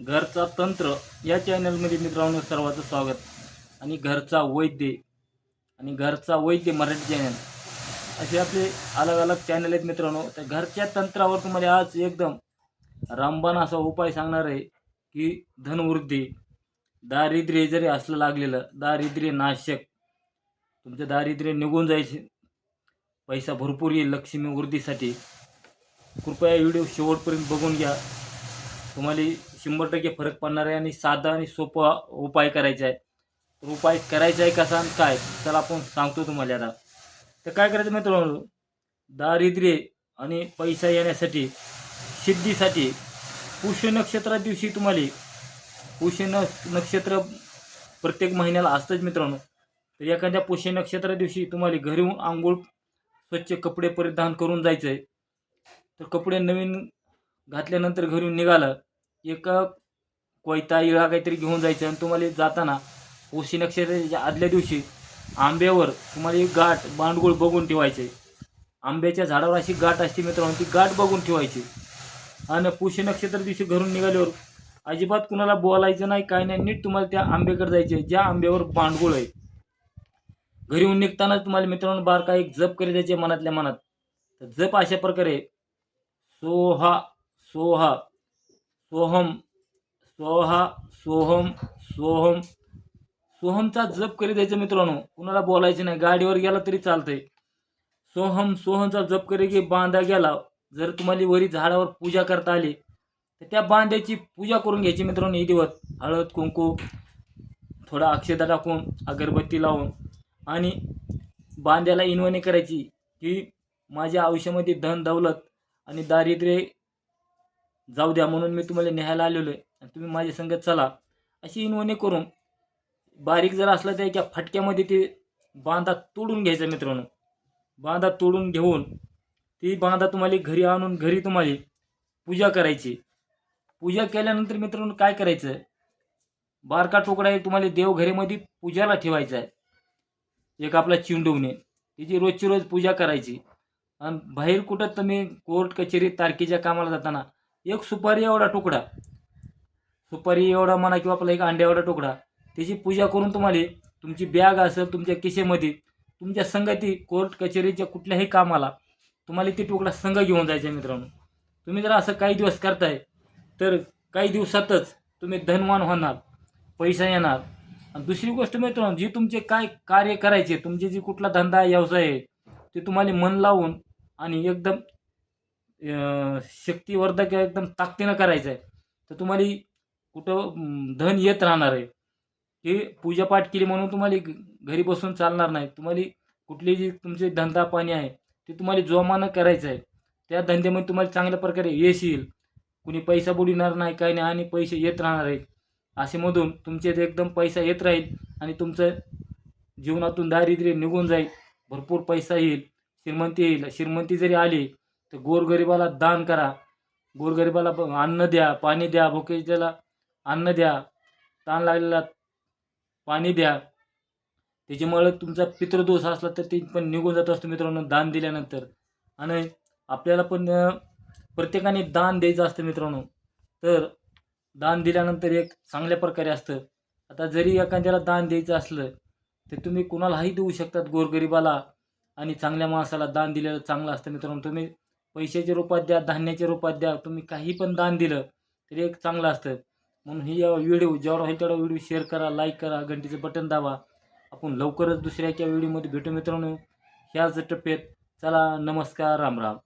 घरचा तंत्र या चॅनलमध्ये मित्रांनो सर्वांचं स्वागत. आणि घरचा वैद्य आणि घरचा वैद्य मराठी चॅनल. असे आपले अलग अलग चॅनल आहेत मित्रांनो. तर घरच्या तंत्रावर तुम्हाला आज एकदम रामबाण असा उपाय सांगणार आहे की धनवृद्धी दारिद्र्य जरी असलं लागलेलं दारिद्र्य नाशक तुमचं दारिद्र्य निघून जायचे. पैसा भरपूर येईल लक्ष्मी वृद्धीसाठी. कृपया व्हिडिओ शेवटपर्यंत बघून घ्या. तुम्हाला शंभर टक्के फरक पडणार आहे आणि साधा आणि सोपा उपाय करायचा आहे. तर उपाय करायचा आहे कसा आणि काय? चला आपण सांगतो तुम्हाला आता. तर काय करायचं मित्रांनो? दारिद्र्य आणि पैसा येण्यासाठी सिद्धीसाठी पुष्य नक्षत्रा दिवशी तुम्हाला पुष्य न नक्षत्र प्रत्येक महिन्याला असतंच मित्रांनो. तर एखाद्या पुष्य नक्षत्रा दिवशी तुम्हाला घरी आंघोळ स्वच्छ कपडे परिधान करून जायचं आहे तर कपडे नवीन घातल्यानंतर घरून निघालं एक कोयता इळा काहीतरी घेऊन जायचं आणि तुम्हाला जाताना उशी नक्षत्राच्या आदल्या दिवशी आंब्यावर तुम्हाला एक गाठ बांडगुळ बघून ठेवायचे. आंब्याच्या झाडावर अशी गाठ असते मित्रांनो ती गाठ बघून ठेवायची. आणि पुष्य नक्षत्र दिवशी घरून निघाल्यावर अजिबात कुणाला बोलायचं नाही काय नाही नीट तुम्हाला त्या आंब्याकडे जायचे ज्या आंब्यावर बांडगुळ आहे. घरी येऊन निघताना तुम्हाला मित्रांनो बारका एक जप करी द्यायचे मनातल्या मनात. तर जप अशा प्रकारे सोहा सोहा सोहम सोहा सोहम सोहम. सोहमचा जप करी द्यायचं मित्रांनो. कुणाला बोलायचं नाही. गाडीवर गेला तरी चालतंय. सोहम सोहमचा जप करी की बांधा गेला. जर तुम्हाला वरी झाडावर पूजा करता आली तर त्या बांध्याची पूजा करून घ्यायची मित्रांनो विधिवत हळद कुंकू थोडा अक्षता टाकून अगरबत्ती लावून. आणि बांध्याला इनवणी करायची की माझ्या आयुष्यामध्ये धन दौलत आणि दारिद्र्य जाऊ द्या म्हणून मी तुम्हाला न्यायला आलेलो आहे आणि तुम्ही माझ्या संगत चला. अशी इनवणी करून बारीक जर असला तर एका फटक्यामध्ये ते बांधा तोडून घ्यायचा मित्रांनो. बांधा तोडून घेऊन ती बांधा तुम्हाला घरी आणून घरी तुम्हाला पूजा करायची. पूजा केल्यानंतर मित्रांनो काय करायचं? बारका तुकडा एक तुम्हाला देवघरीमध्ये पूजाला ठेवायचा आहे. एक आपला चिंडवणे तिची रोजची रोज पूजा करायची. आणि बाहेर कुठं तुम्ही कोर्ट कचेरी तारखेच्या कामाला जाताना एक सुपारी एवढा तुकडा. सुपारी एवढा म्हणा किंवा आपला एक अंड्या एवढा तुकडा. त्याची पूजा करून तुम्हाला तुमची बॅग असेल तुमच्या किशेमध्ये तुमच्या संघाती कोर्ट कचेरीच्या कुठल्याही कामाला तुम्हाला ती तुकडा संघ घेऊन जायचा आहे मित्रांनो. तुम्ही जर असं काही दिवस करताय तर काही दिवसातच तुम्ही धनवान होणार पैसा येणार. आणि दुसरी गोष्ट मित्रांनो जी तुमचे काय कार्य करायचे तुमचे जी कुठला धंदा व्यवसाय आहे ते तुम्हाला मन लावून आणि एकदम शक्तिवर्धक एकदम ताकदीनं करायचं आहे तर तुम्हाला कुठं धन येत राहणार आहे. की पूजापाठ केली म्हणून तुम्हाला घरी बसून चालणार नाही. तुम्हाला कुठली जी तुमचे धंदा पाणी आहे ते तुम्हाला जोमानं करायचं आहे त्या धंद्यामध्ये तुम्हाला चांगल्या प्रकारे यश येईल. कुणी पैसा बुडविणार नाही काही नाही आणि पैसे येत राहणार आहेत. असेमधून तुमचे एकदम पैसा येत राहील आणि तुमचं जीवनातून दारिद्र्य निघून जाईल. भरपूर पैसा येईल. श्रीमंती येईल. श्रीमंती जरी आली तर गोरगरिबाला दान करा. गोरगरिबाला ब- अन्न द्या पाणी द्या भुकेजलेला अन्न द्या ताण लागलेला पाणी द्या. त्याच्यामुळे तुमचा पितृदोष असला तर ते पण निघून जात असतो मित्रांनो दान दिल्यानंतर. आणि आपल्याला पण प्रत्येकाने दान द्यायचं असतं मित्रांनो. तर दान दिल्यानंतर एक चांगल्या प्रकारे असतं. आता जरी एखाद्याला दान द्यायचं असलं तर तुम्ही कुणालाही देऊ शकतात गोरगरिबाला. आणि चांगल्या माणसाला दान दिलेलं चांगलं असतं मित्रांनो. तुम्ही पैशाच्या रूपात द्या धान्याच्या रूपात द्या तुम्ही काही पण दान दिलं तरी एक चांगलं असतं. म्हणून ही व्हिडिओ जेवढा होईल तेवढा व्हिडिओ शेअर करा लाईक करा घंटीचं बटन दाबा. आपण लवकरच दुसऱ्या एका व्हिडिओमध्ये भेटू मित्रांनो. ह्याच टप्प्यात चला नमस्कार राम राम.